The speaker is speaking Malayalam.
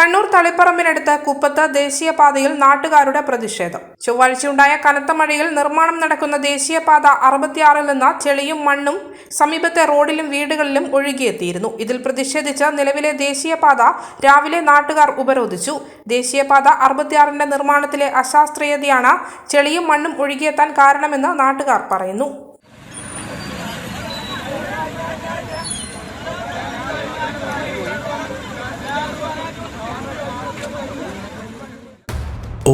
കണ്ണൂർ തളിപ്പറമ്പിനടുത്ത് കുപ്പത്ത് ദേശീയപാതയിൽ നാട്ടുകാരുടെ പ്രതിഷേധം. ചൊവ്വാഴ്ചയുണ്ടായ കനത്ത മഴയിൽ നിർമ്മാണം നടക്കുന്ന ദേശീയപാത അറുപത്തിയാറിൽ നിന്ന് ചെളിയും മണ്ണും സമീപത്തെ റോഡിലും വീടുകളിലും ഒഴുകിയെത്തിയിരുന്നു. ഇതിൽ പ്രതിഷേധിച്ച് നിലവിലെ ദേശീയപാത രാവിലെ നാട്ടുകാർ ഉപരോധിച്ചു. ദേശീയപാത അറുപത്തിയാറിന്റെ നിർമ്മാണത്തിലെ അശാസ്ത്രീയതയാണ് ചെളിയും മണ്ണും ഒഴുകിയെത്താൻ കാരണമെന്ന് നാട്ടുകാർ പറയുന്നു.